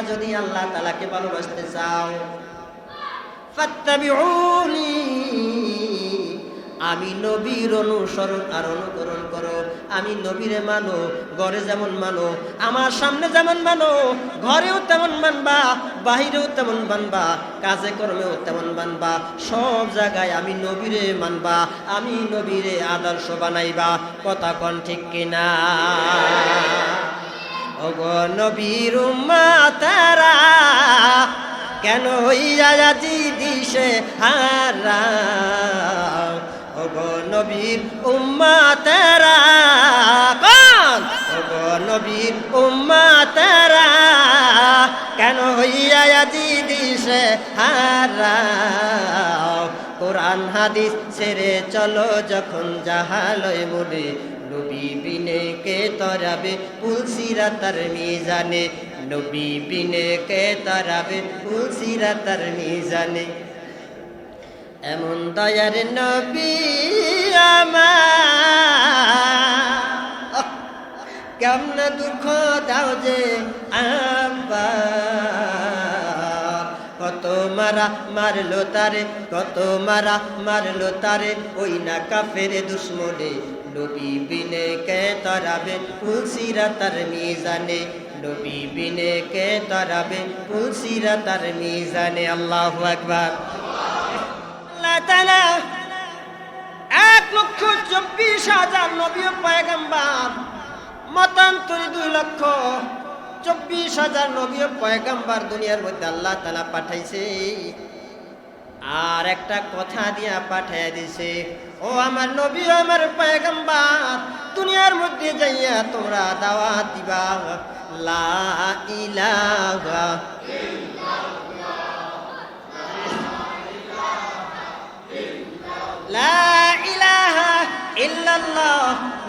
তোমরা যদি আল্লাহ তাআলাকে ভালোবাসতে চাও আমি নবীর অনুসরণ আর অনুকরণ করো। আমি নবীরে মানো, ঘরে যেমন মানো, আমার সামনে যেমন মানো, ঘরেও তেমন মানবা, বাহিরেও তেমন মানবা, কাজে কর্মেও তেমন মানবা, সব জায়গায় আমি নবীরে মানবা, আমি নবীরে আদর্শ বানাইবা। কথা কন ঠিক কিনা? নবীর মাতারা, কেন যাচ্ছি দিশে হারা? ওগো নবীর উম্মাতেরা কন ওগো নবীর উম্মাতেরা, কেন যাচ্ছি দিশে হারা? কোরআন হাদিস ছেড়ে চলো যখন জাহালয় মনে নবী বিনে কে তরাবে, তুলসিরা তার মিজানে। নবী বিনে কে তরাবে, তুলসিরা তার মিজানে। এমন দয়ার নবী আমার। কেমন দুঃখ দাও যে আমার মারা মারলো তারে, কত মারা মারলো তারে, ওই না কাফের দুশ্মনে। নবী বিনে কে তরাবে তুলসিরা তার মিজানে। নবী বিনে কে তরাবে তুলসিরা তার মিজানে। আল্লাহ আকবার। আল্লাহ তাআলা এক লক্ষ চব্বিশ হাজার নবী পয়গম্বর, মতান্তরে দুই লক্ষ চব্বিশ হাজার নবী পয়গাম্বার দুনিয়ার মধ্যে আল্লাহ তালা পাঠাইছে। আর একটা কথা দিয়া পাঠাই দিছে, ও আমার নবী আমার পয়গাম্বার, দুনিয়ার মধ্যে যাইয়া তোমরা দাওয়া দিবা। লা লা ইলাহা ইল্লাল্লাহ।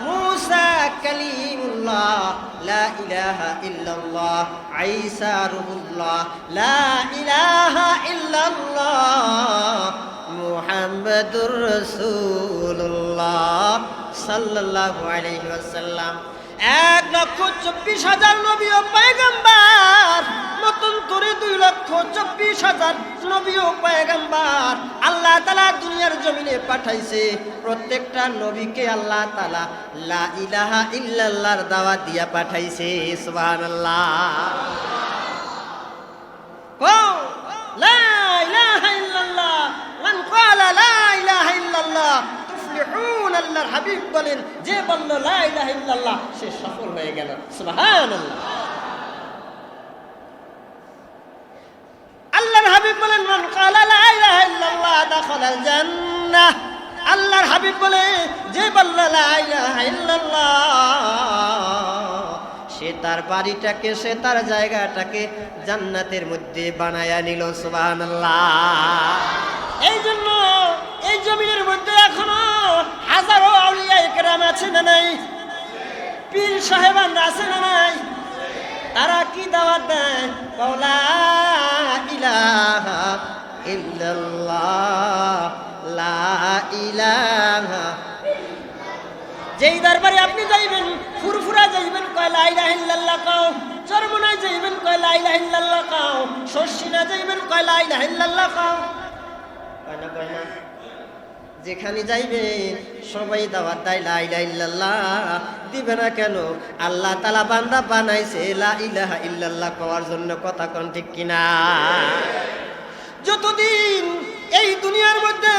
মুসা কালিমুল্লাহ। لا إله إلا الله. عيسى روح الله. لا إله إلا الله. محمد رسول الله. صلى الله عليه وسلم. এক লক্ষ চব্বিশ হাজার নবী ও পয়গম্বর। নতুন করে দুই লক্ষ চব্বিশ হাজার নবী ও পয়গম্বর। আল্লাহ তালা দুনিয়ার জমিনে পাঠাইছে। প্রত্যেকটা নবীকে আল্লাহ তালা লা ইলাহা ইল্লাল্লাহর দাওয়াত দিয়া পাঠাইছে। সুবহানাল্লাহ। কো লা ইলাহা ইল্লাল্লাহ। মান ক্বালা লা ইলাহা ইল্লাল্লাহ। তুফলিহুন আল্লাহর হাবিব বলেন, যে বলল, লা ইলাহা ইল্লাল্লাহ সে সফল হয়ে গেল। সুবহানাল্লাহ। আল্লাহর হাবিব বলেন, মান ক্বালা লা ইলাহা ইল্লাল্লাহ দাখালাল জান্নাহ আল্লাহর হাবিব বলে, যে বলল লা ইলাহা ইল্লাল্লাহ সে তার বাড়িটাকে, সে তার জায়গাটাকে জান্নাতের মধ্যে বানায়া নিল, সুবহানাল্লাহ। এই জন্য এই জমিনের মধ্যে এখনও হাজারো আউলিয়া একরাম আছে না নাই? পীর সাহেবান আছে না নাই? তারা কি দাওয়াত দেয়? কওলা ইলাহা ইল্লাল্লাহ, লা ইলাহা। যেই দরবারে আপনি যাইবেন ফুরফুরা যাইবেন কয়, লা ইলাহা ইল্লাল্লাহ কাও। চরমনায় যাইবেন কয়, লা ইলাহা ইল্লাল্লাহ কাও। শর্ষিনা যাইবেন কয়, লা ইলাহা কাও। কয় না কয় না। যেখানে যাইবে, সবাই দাওয়াত দেয়, লা ইলাহা ইল্লাল্লাহ দিবে না কেন? আল্লাহ তালা বান্দা বানাইছে, লা ইলাহা ইল্লাল্লাহ কওয়ার জন্য কথা কন ঠিক কিনা? যতদিন এই দুনিয়ার মধ্যে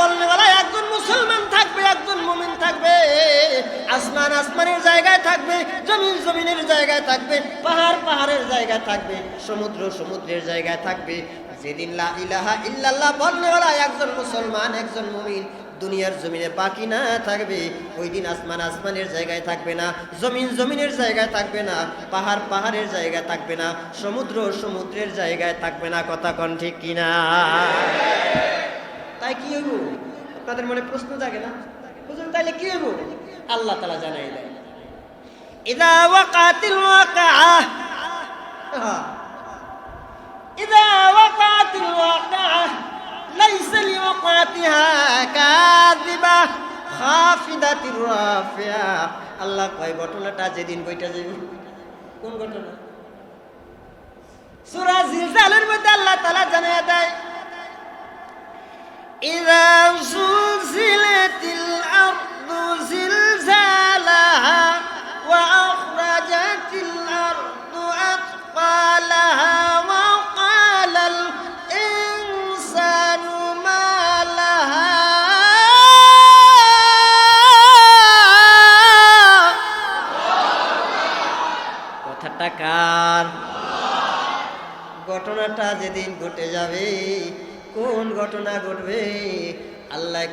বলনেওয়ালা একজন মুসলমান থাকবে, একজন মুমিন থাকবে, আসমান আসমানের জায়গায় থাকবে, জমিন জমিনের জায়গায় থাকবে, পাহাড় পাহাড়ের জায়গায় থাকবে, সমুদ্র সমুদ্রের জায়গায় থাকবে। যেদিন লা ইলাহা ইল্লাল্লাহ বলনেওয়ালা একজন মুসলমান, একজন মুমিন দুনিয়ার জমিনে বাকি না থাকবে ওই দিন আসমান আসমানের জায়গায় থাকবে না জমিন জমিনের জায়গায় থাকবে না পাহাড় পাহাড়ের জায়গায় থাকবে না সমুদ্র সমুদ্রের জায়গায় থাকবে না কথা কন ঠিক কিনা তাই কি হইব আপনাদের মনে প্রশ্ন জাগে না হুজুর তাইলে কি হইব আল্লাহ তালা জানাই দেয় ইদা ওয়াকাতিল ওয়াকাআ إذا وقعت الواقعة ليس لوقعتها খাফিদাতির রাফিয়া আল্লাহ কয় ঘটনাটা যেদিন বইটা যাবে কোন ঘটনা সূরা জিলজালের মধ্যে আল্লাহ তাআলা জানায় দেয় إذا زلزلت যেদিন ঘটে যাবে, কোন ঘটনা ঘটবে? আল্লাহ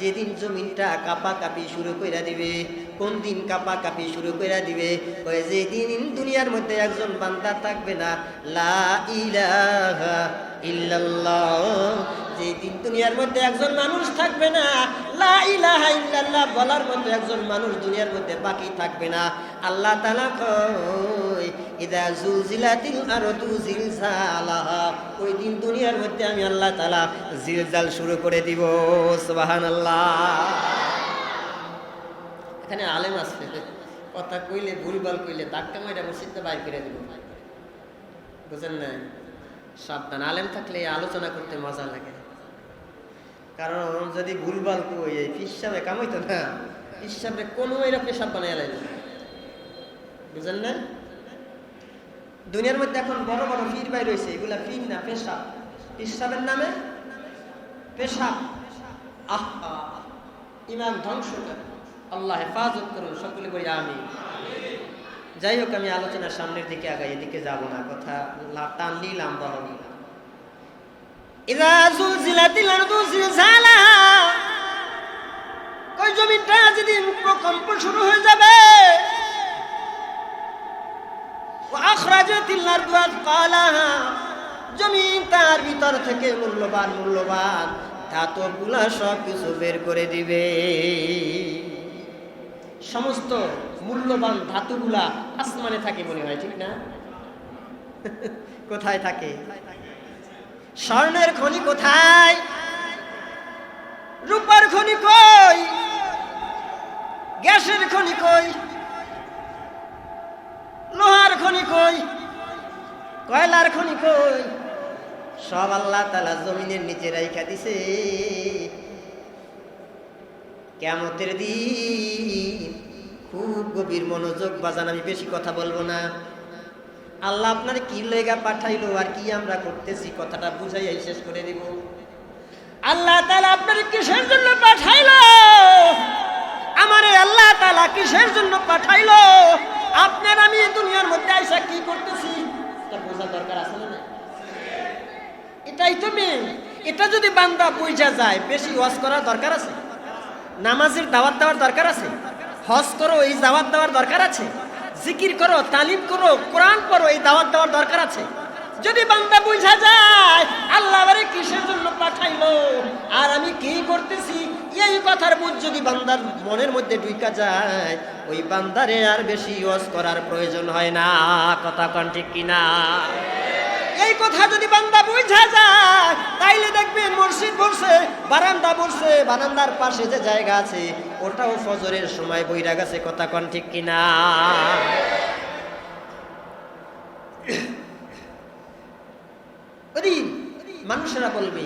যেদিন জমিনটা কাপা কাপি শুরু কইরা দিবে, কোন দিন কাপা কাপি শুরু কইরা দিবে? কয় যেদিন দুনিয়ার মধ্যে একজন বান্দা থাকবে না, লা ইলাহা ইল্লাল্লাহ যেদিন দুনিয়ার মধ্যে একজন মানুষ থাকবে না। লা ইলাহা ইল্লাল্লাহ বলার মতো একজন মানুষ দুনিয়ার মধ্যে বাকি থাকবে না। আল্লাহ তাআলা ওই দিন মধ্যে আমি আল্লাহ তাআলা জিলজাল শুরু করে দিব। সুবহানাল্লাহ। এখানে আলেম আছে কথা কইলে, ভুলভাল কইলে ধাক্কা মাইরা মসজিদটা বাইর করে দিব। বুঝেন না সাবধান, আলেম থাকলে আলোচনা করতে মজা লাগে। কারণ যদি ভুলভাল কই, এই হিসাবে কামাইতো না হিসাবে কোনো এরা পেশাব বানাই লাইল বুঝেন না? দুনিয়ার মধ্যে এখন বড় বড় ফির বাই রয়েছে, এগুলা ফির না, পেশাব। হিসাবের নামে? পেশাব। আহা ইমান ধ্বংস আল্লাহ হেফাজত করুন সকলে বলি আমি যাই হোক, আমি আলোচনার সামনের দিকে আগাই, এদিকে যাব না, কথা লা- টানলি লম্বা হবে জমিটা শুরু হয়ে যাবে? তার ভিতর থেকে মূল্যবান মূল্যবান ধাতবগুলা সব কিছু বের করে দিবে। সমস্ত মূল্যবান ধাতুগুলা আসমানে থাকে মনে হয়, ঠিক না? কোথায় থাকে? স্বর্ণের খনি কোথায়? রূপার খনি কই? গ্যাসের খনি কই? লোহার খনি কই? কয়লার খনি কই? সব আল্লাহ তালা জমিনের নিচে রাইখা দিছে। কেমতের দিন খুব গভীর মনোযোগ বাজান, আমি বেশি কথা বলব না। আল্লাহ আপনার কি লেগা পাঠাইলো আর কি আমরা করতেছি? কথাটা বুঝাই শেষ করে দিব। আল্লাহ তালা আপনার কিসের জন্য পাঠাইলো? আমারে আল্লাহ তালা কিসের জন্য পাঠাইলো? আপনার আমি এই দুনিয়ার মধ্যে আইসা কি করতেছি? এটা বোঝা দরকার আছে না এটাই তো মেন এটা যদি বান্দা বুঝা যায়, বেশি ওয়াজ করার দরকার আছে? নামাজের দাওয়াত দেওয়ার দরকার আছে? হজ করো, এই দাওয়াত দেওয়ার দরকার আছে? জিকির করো, তালিম করো, কোরআন করো এই দাওয়াত দেওয়ার দরকার আছে। যদি বান্দা বুঝা যায়, আল্লাহ আরে কিসের জন্য পাঠাইলো? আর আমি কি করতেছি? এই কথার বুঝ যদি বান্দার মনের মধ্যে ঢুকা যায়, ওই বান্দারে আর বেশি ওয়াজ করার প্রয়োজন হয় না। কথা কন ঠিক কিনা? এই কথা যদি বান্দা বুঝা যায়, তাইলে দেখবেন মসজিদ বলছে বারান্দা বলছে বারান্দার পাশে যে জায়গা আছে, ওটাও ফজরের সময় বইরা গেছে, কথা কন ঠিক কিনা? মানুষেরা বলবে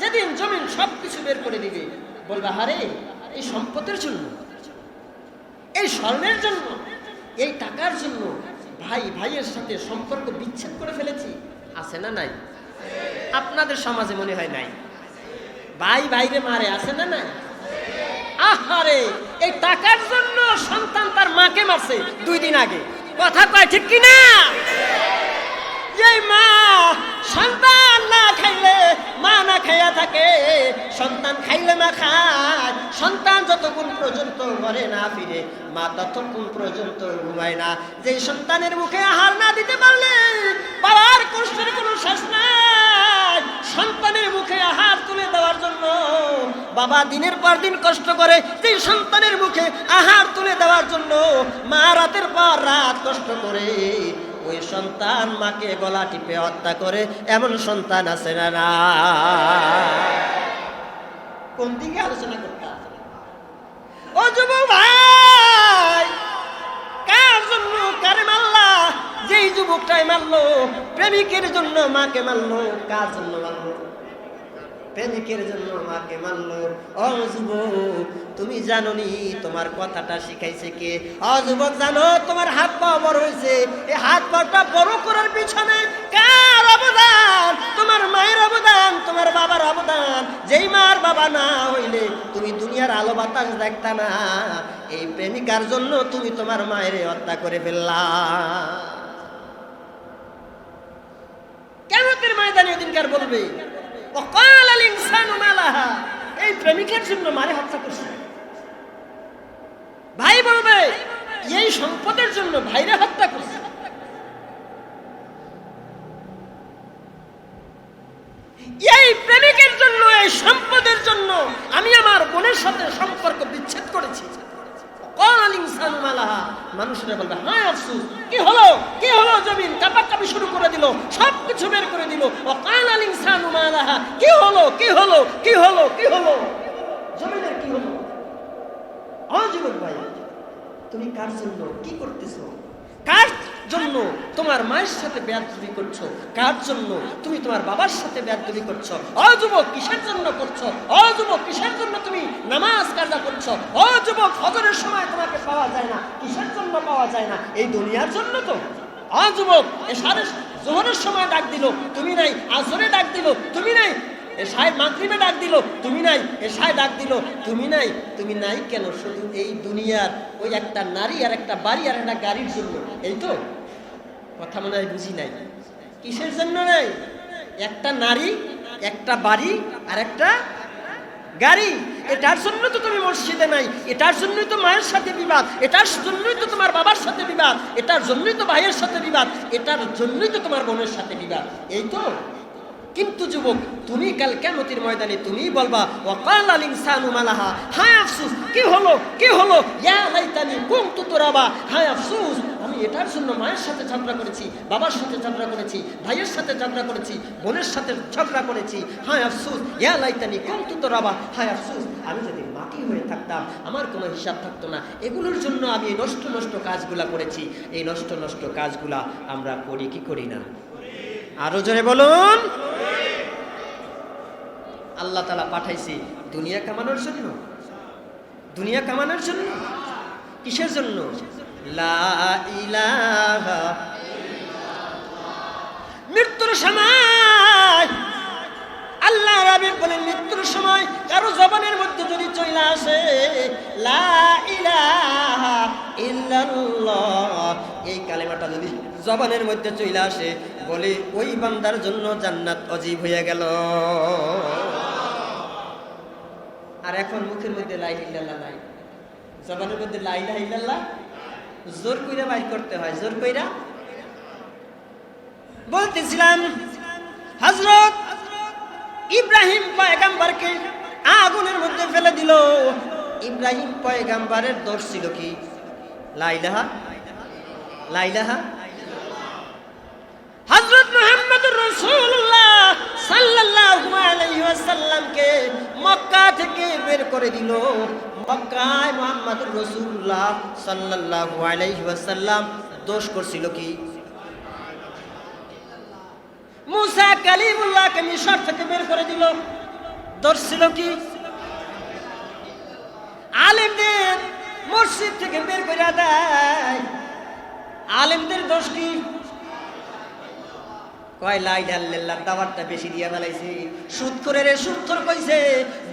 যেদিন জমিন সবকিছু বের করে দিবে, বলবে হারে এই সম্পদের জন্য, এই স্বর্ণের জন্য এই টাকার জন্য ভাই ভাইয়ের সাথে সম্পর্ক বিচ্ছেদ করে ফেলেছি। আছে না নাই? আপনাদের সমাজে মনে হয় নাই? ভাই ভাইরে মারে, আছে না নাই? আহারে, এই টাকার জন্য সন্তান তার মাকে মারছে দুই দিন আগে। কথা কয় ঠিক কি না এই মা সন্তান না খাইলে, মা না খাইয়া থাকে, সন্তান খাইলে মা খায়। সন্তান যতক্ষণ পর্যন্ত ঘরে না ফিরে, মা ততক্ষণ পর্যন্ত ঘুমায় না। যে সন্তানের মুখে আহার না দিতে পারলে বাবার কষ্টের কোনো শেষ নাই। সন্তানের মুখে আহার তুলে দেওয়ার জন্য বাবা দিনের পর দিন কষ্ট করে যে সন্তানের মুখে আহার তুলে দেওয়ার জন্য মা রাতের পর রাত কষ্ট করে ওই সন্তান মাকে গলা টিপে হত্যা করে, এমন সন্তান আছে না না? কোন দিকে আলোচনা করতে? ও যুব ভাই, কার জন্য কারে মারলা? যেই যুবকটাই মারলো, প্রেমিকের জন্য মাকে মারলো, কার জন্য মারলো? প্রেমিকের জন্য মাকে মারলো। ও যুবক, তুমি জানো নি তোমার কথাটা শিখাইছে কে? ও যুবক, জানো তোমার হাত পা বড় হয়েছে। এই হাত পাটা বড় করার পিছনে কার অবদান? তোমার মায়ের অবদান, তোমার বাবার অবদান। যেই মার বাবা না হইলে তুমি দুনিয়ার আলো বাতাস দেখতা না। এই প্রেমিকার জন্য তুমি তোমার মায়ের হত্যা করে ফেললা। কেমতের ময়দানে ওদিনকার বলবে? এই প্রেমিকের জন্য মারে হত্যা করছে। ভাই বলবে এই সম্পদের জন্য ভাইরে হত্যা করছে। এই প্রেমিকের জন্য, এই সম্পদের জন্য আমি আমার বোনের সাথে সম্পর্ক বিচ্ছেদ করেছি। মালাহা মানুষরা বলবে হ্যাঁ আফসুস, কি হলো? কি হলো জমিন? কাপাকাপি শুরু করে দিল সব কিছু বের করে দিল। ও কান আল ইনসানু মালাহা, কি হলো কি হলো কি হলো কি হলো? জমিনের কি হলো? অজীবন ভাই, তুমি কার জন্য কি করতেছো? কার জন্য তোমার মায়ের সাথে বেয়াদবি করছ? কার জন্য? তুমি তোমার বাবার সাথে বেয়াদবি করছ? অযুবক কিসের জন্য করছ? অযুবক কিসের জন্য তুমি নামাজ কাজা করছ? অযুবক হজরের সময় তোমাকে পাওয়া যায় না। কিসের জন্য পাওয়া যায় না? এই দুনিয়ার জন্য তো। অযুবক এ সাড়ে জোহরের সময় ডাক দিল। তুমি নাই আসরে ডাক দিল। তুমি নাই এ সাহেব মাগরিবে ডাক দিল, তুমি নাই? এ সাহেব ডাক দিল, তুমি নাই? তুমি নাই কেন? শুধু এই দুনিয়ার ওই একটা নারী আর একটা বাড়ি আর একটা গাড়ির জন্য, এই তো? কথা মনে হয় বুঝি নাই। কিসের জন্য নাই? একটা নারী, একটা বাড়ি আর একটা গাড়ি। এটার জন্য তো তুমি মসজিদে নাই, এটার জন্যই তো মায়ের সাথে বিবাদ, এটার জন্যই তো তোমার বাবার সাথে বিবাদ, এটার জন্যই তো ভাইয়ের সাথে বিবাদ, এটার জন্যই তো তোমার বোনের সাথে বিবাদ, এই তো? কিন্তু যুবক, তুমি কাল কেমতির ময়দানে তুমি বলবা, ওয়াকাল আল ইনসানু মালাহা? হায় আফসোস, কি হলো কি হলো? ইয়া লাইতানি কুনতু তুরাবা? হায় আফসোস, আমি এটার জন্য মায়ের সাথে ঝগড়া করেছি, বাবার সাথে ঝগড়া করেছি, ভাইয়ের সাথে ঝগড়া করেছি, বোনের সাথে ঝগড়া করেছি। হায় আফসোস, ইয়া লাইতানি কুনতু তুরাবা? হায় আফসোস, আমি যদি মাটি হয়ে থাকতাম, আমার কোনো হিসাব থাকতো না। এগুলোর জন্য আমি এই নষ্ট নষ্ট কাজগুলা করেছি। এই নষ্ট নষ্ট কাজগুলা আমরা করি, কি করি না? আরও জোরে বলুন। আল্লাহ তালা পাঠাইছে দুনিয়া কামানোর জন্য? দুনিয়া কামানোর জন্য? কিসের জন্য? মৃত্যুর সময় আল্লাহ রাবি বলেন, মৃত্যুর সময় কারও জবানের মধ্যে যদি চলে আসে, লা এই কালেমাটা যদি জবানের মধ্যে চলে আসে, বলে ওই বান্দার জন্য জান্নাত অজীব হয়ে গেল। আর এখন মুখের মধ্যে লাই ইল্লাল্লাহ নাই। জবানের মধ্যে লাই লাই ইল্লাল্লাহ, জোর কইরা বাইর করতে হয়, জোর কইরা। বলতেছিলাম হজরত ইব্রাহিম পয়গাম্বারকে আগুনের মধ্যে ফেলে দিল। ইব্রাহিম পয়গাম্বারের দোষ ছিল কি? লাইলাহা লাইলাহা হযরত মুহাম্মদুর রাসূলুল্লাহ সাল্লাল্লাহু আলাইহি ওয়াসাল্লামকে মক্কা থেকে বের করে দিল। মক্কায় মুহাম্মদুর রাসূলুল্লাহ সাল্লাল্লাহু আলাইহি ওয়াসাল্লাম দোষ করছিল কি? মুসা কালিমুল্লাহকে মিশর থেকে বের করে দিল। দোষ ছিল কি? আলেমদের মসজিদ থেকে বের করে দেয় আলেমদের দোষ কি? কয় লাই ডাল্লার দাবারটা বেশি দিয়া ফেলাইছে। সুদ করে রে সুদ কইছে,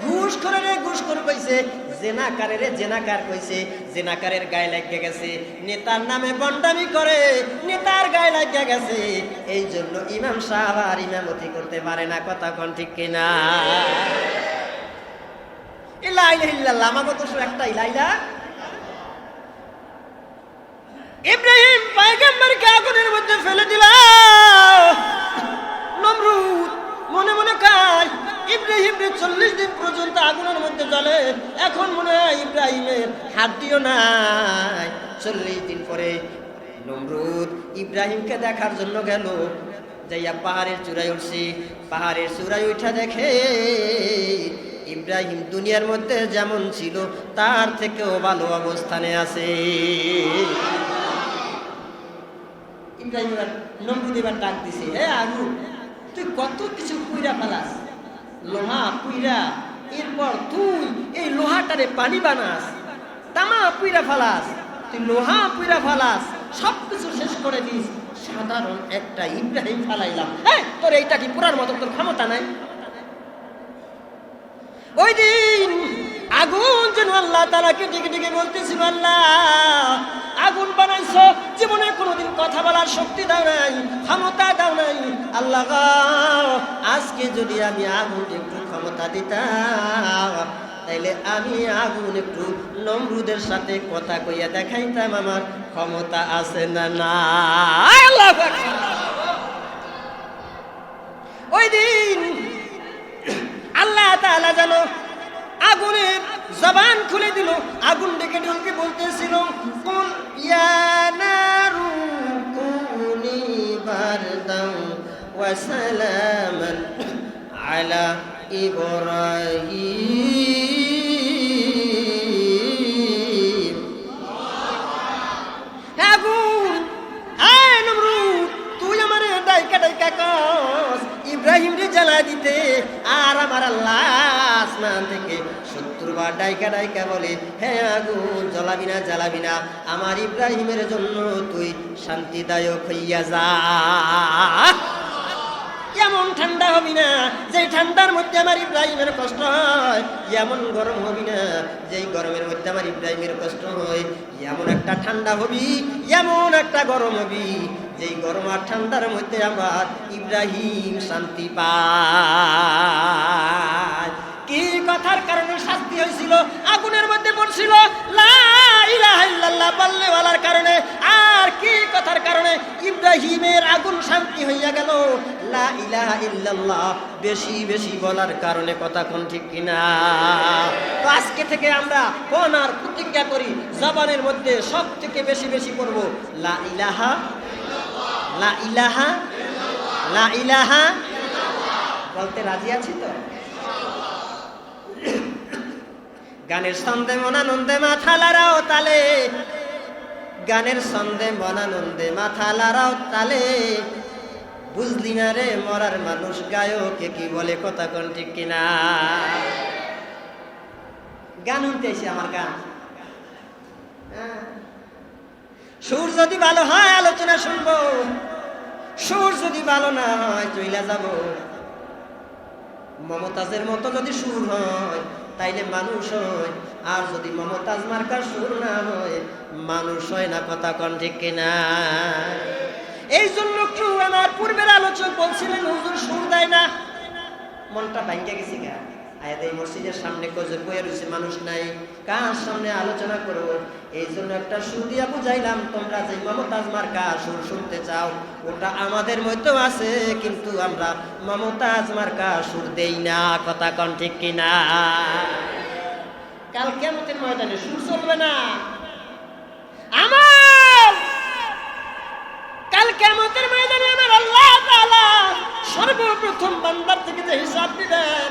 ঘুষ করে রে ঘুষ খোর কইছে। জেনাকারে রে জেনাকার কইছে, জেনাকারের গায়ে লাগিয়ে গেছে, নেতার নামে বন্ডামি করে, নেতার গায়ে লাগিয়ে গেছে। এই জন্য ইমাম সাহেব আর ইমামতি করতে পারে না, কথা কোন ঠিক কিনা? তো আগুনের মধ্যে ফেলে মনে মনে কাজ ইব্রাহিম চল্লিশ দিন পর্যন্ত আগুনের মধ্যে জ্বলে, এখন মনে হয় ইব্রাহিমের হাড্ডিও নাই। চল্লিশ দিন পরে নমরুদ ইব্রাহিমকে দেখার জন্য গেল। যাইয়া পাহাড়ের চূড়ায় উঠছি। পাহাড়ের চূড়ায় উঠা দেখে ইব্রাহিম দুনিয়ার মধ্যে যেমন ছিল, তার থেকেও ভালো অবস্থানে আছে। ইব্রাহিম নমরুদ এবার ডাক দিছে, হে আগু তুই কত কিছু কুইরা ফেলাস? লোহা পুইরা, এরপর তুই এই লোহাটারে পানি বানাস, তামা পুইরা ফালাস, তুই লোহা পুইরা ফালাস সব কিছু শেষ করে দিস। সাধারণ একটা ইব্রাহিম ফালাইলাম। হ্যাঁ তোর এইটা কি পুরার মতো? তোর ক্ষমতা নাই? ওই দিন আগুন যেন আল্লাহ তালাকে ডেকে ডেকে বলতেছিল, আল্লাহ, আগুন বানাইছো। জীবনে কোনোদিন কথা বলার শক্তি দাও নাই, ক্ষমতা দাও নাই। আল্লাহ আজকে যদি আমি আগুন একটু ক্ষমতা দিতাম, তাইলে আমি আগুন একটু নমরুদের সাথে কথা কইয়া দেখাইতাম, আমার ক্ষমতা আছে না না ওই দিন আল্লাহ তাআলা যেন আগুনের জবান খুলে দিল। আগুন ডেকে ডেকে বলতেছিল কুনি তুই ডাইকা ডাইকা ইব্রাহিম রে জ্বালা দিতে আর আমার আল্লাহ আসমান থেকে শত্রুবার ডাইকা ডাইকা বলে, হে আগুন, জ্বলাবি না, জ্বালাবি না, আমার ইব্রাহিমের জন্য তুই শান্তিদায়ক হইয়া যা। এমন ঠান্ডা হবি না যে ঠান্ডার মধ্যে আমার ইব্রাহিমের কষ্ট হয়, এমন গরম হবি না, যেই গরমের মধ্যে আমার ইব্রাহিমের কষ্ট হয়, এমন একটা ঠান্ডা হবি, এমন একটা গরম হবি, যেই গরম আর ঠান্ডার মধ্যে আমার ইব্রাহিম শান্তি পায়। কি কথার কারণে শাস্তি হয়েছিল? আগুনের মধ্যে পড়ছিল? পাল্লেওয়ালার কারণে। আর কি কথার কারণে? ইব্রাহিমের আগুন শান্তি হইয়া গেল। লা ইলাহা ইল্লাল্লাহ, বেশি বেশি বলার কারণে কথা কোন ঠিক কিনা? তো আজকে থেকে আমরা কোন আর প্রতিজ্ঞা করি? জবানের মধ্যে সব থেকে বেশি বেশি করব লা ইলাহা লা ইলাহা লা ইলাহা বলতে রাজি আছি তো? গানের ছন্দে মনানন্দে মাথা লারাও তালে। গানের ছন্দে মনানন্দে মাথা লারাও তালে। বুঝলি না রে মরার মানুষ গায়কে কি বলে কথা কোন ঠিক কিনা? গান শুনতেছি আমার গান। হ্যাঁ। সুর যদি ভালো হয়, আলোচনা শুনব। সুর যদি ভালো না হয়, চইলা যাব। মমতাজের মতো যদি সুর হয় তাইলে মানুষ হয়। আর যদি মমতাজ মার্কার সুর না হয়, মানুষ হয় না কথা কন ঠিক কিনা? এই জন্য আমার পূর্বের আলোচক বলছিলেন, হুজুর সুর দেয় না। মনটা ভাঙ্গে গেছি গা। আয়াত এই মসজিদের সামনে কজর বয়ে রয়েছে, মানুষ নাই। কার সামনে আলোচনা করব? এই জন্য একটা সুর দিয়া বুঝাইলাম, তোমরা যে মমতাজ মার্কা সুর শুনতে চাও, ওটা আমাদের মধ্যেও আছে, কিন্তু আমরা মমতাজ মার্কা সুর দেই না। কথা কন ঠিক কিনা? কাল কেমতের ময়দানে সুর চলবে না। আমার! কাল কেমতের ময়দানে আমার আল্লাহ সর্বপ্রথম বান্দার থেকে যে হিসাব দিবেন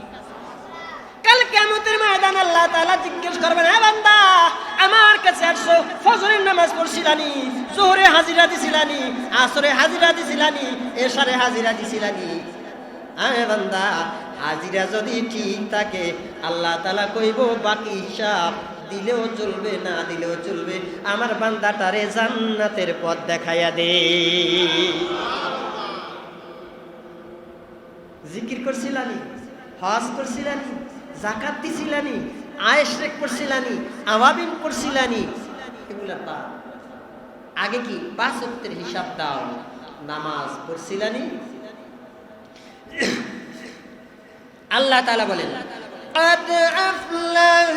কাল কেমতের ময়দান আল্লাহ তাআলা জিজ্ঞেস করবেন হ্যাঁ বান্দা, আমার কাছে আসছো ফজরের নামাজ পড়ছিলানি, জোহরে হাজিরা দিছিলানি, আসরে হাজিরা দিছিলানি, এশারে হাজিরা দিছিলানি? আরে বান্দা, হাজিরা যদি ঠিক থাকে, আল্লাহ তাআলা কইব, বাকি হিসাব দিলেও চলবে, না দিলেও চলবে, আমার বান্দা বান্দাটারে জান্নাতের পথ দেখাইয়া দে। জিকির করছিলানি, হজ করছিলানি জাকাত দিছিলানি আয়েস রেক করছিলানি আওয়াবিন করছিলানি এগুলা তা আগে কি পাঁচ অক্টের হিসাব দাও নামাজ পড়ছিলানি আল্লাহ তাআলা বলেন قد أفلح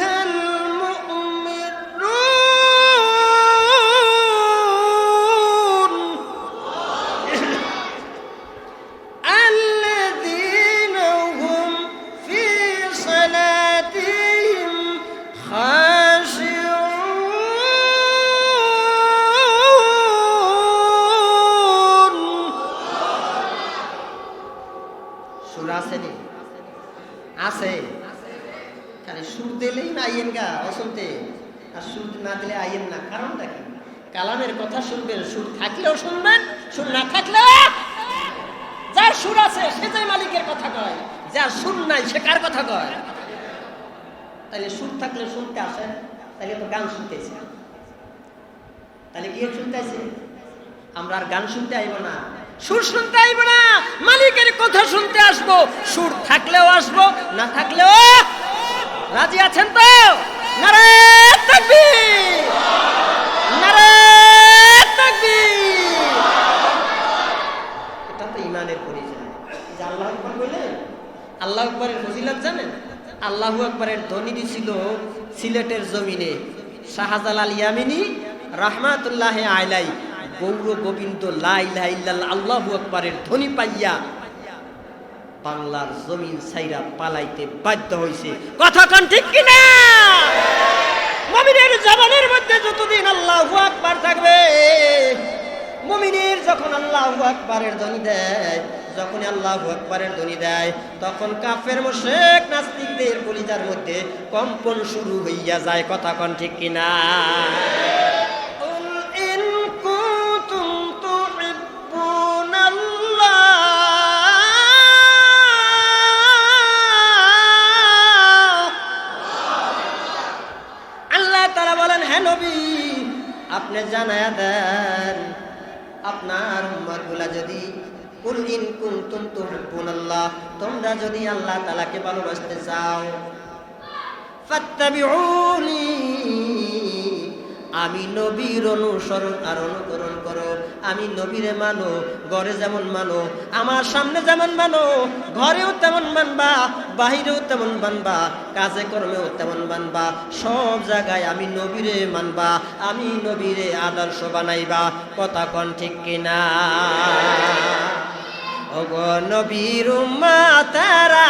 গান শুনতেছে। তাহলে কি শুনতেছে? আমরা আর গান শুনতে আইব না। সুর শুনতে আইব না। মালিকের কথা শুনতে আসব। সুর থাকলেও আসব, না থাকলেও রাজি আছেন তো? এটা তো ইমানের পরিচয়। আল্লাহ আকবর বললেন আল্লাহ আকবরের ফজিলত জানেন? আল্লাহু আকবরের ধ্বনি ছিল সিলেটের জমিনে। শাহজালাল ইয়ামিনী রহমাতুল্লাহ আইলাই গৌর গোবিন্দ লাইলা আল্লাহু আকবরের ধ্বনি পাইয়া বাংলার জমিন সাইরা পালাইতে বাধ্য হইছে। কথা কান ঠিক কিনা? মমিনের জবানের মধ্যে যতদিন আল্লাহু আকবার থাকবে, মুমিনের যখন আল্লাহু আকবারের ধ্বনি দেয় যখন আল্লাহ আকবারের ধ্বনি দেয়, তখন কাফের মোশেক নাস্তিকদের কলিতার মধ্যে কম্পন শুরু হইয়া যায়। কথা কন ঠিক কিনা? যদি আল্লাহ তাআলাকে ভালোবাসতে চাও আমি নবীর অনুসরণ আর অনুকরণ করো। আমি নবীরে মানো, ঘরে যেমন মানো, আমার সামনে যেমন মানো, ঘরেও তেমন মানবা, বাহিরেও তেমন মানবা, কাজে কর্মেও তেমন মানবা, সব জায়গায় আমি নবীরে মানবা, আমি নবীরে আদর্শ বানাইবা। কথা কন ঠিক কিনা? নবীর উম্মা তারা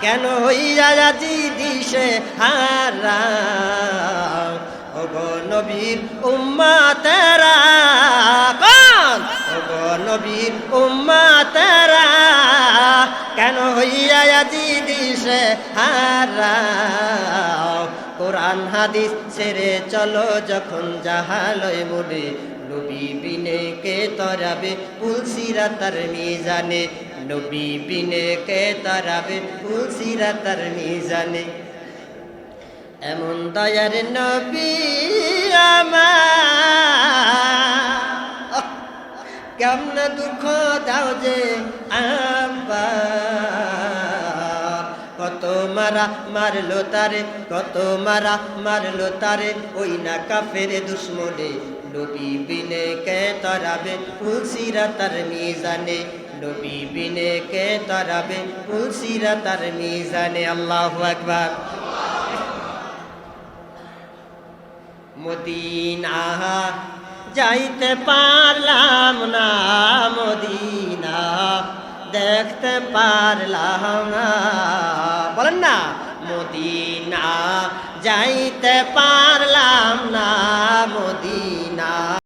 কেন যাচ্ছি দিশে হারা? ওগো নবীর উম্মা তারা কন ওগো নবীর উম্মা তারা কেন যাচ্ছি দিশে হারা? কোরআন হাদিস ছেড়ে চলো যখন জাহালয় মনে নবী বিনে কে তরাবে, তুলসিরা তার মিজানে। নবী বিনে কে তরাবে, তুলসিরা তার মিজানে। এমন দয়ার নবী আমার। কেমন দুঃখ দাও যে আমার মারা মারলো তারে, কত মারা মারলো তারে, ওই না কাফের দুশ্মনে। নবী বিনে কে তরাবে তুলসিরা তার মিজানে। নবী বিনে কে তরাবে তুলসিরা তার মিজানে। আল্লাহু আকবার। মদিনা যাইতে পারলাম না মদিনা দেখতে পারলাম না। বলেন না মদিনা যাইতে পারলাম না মদিনা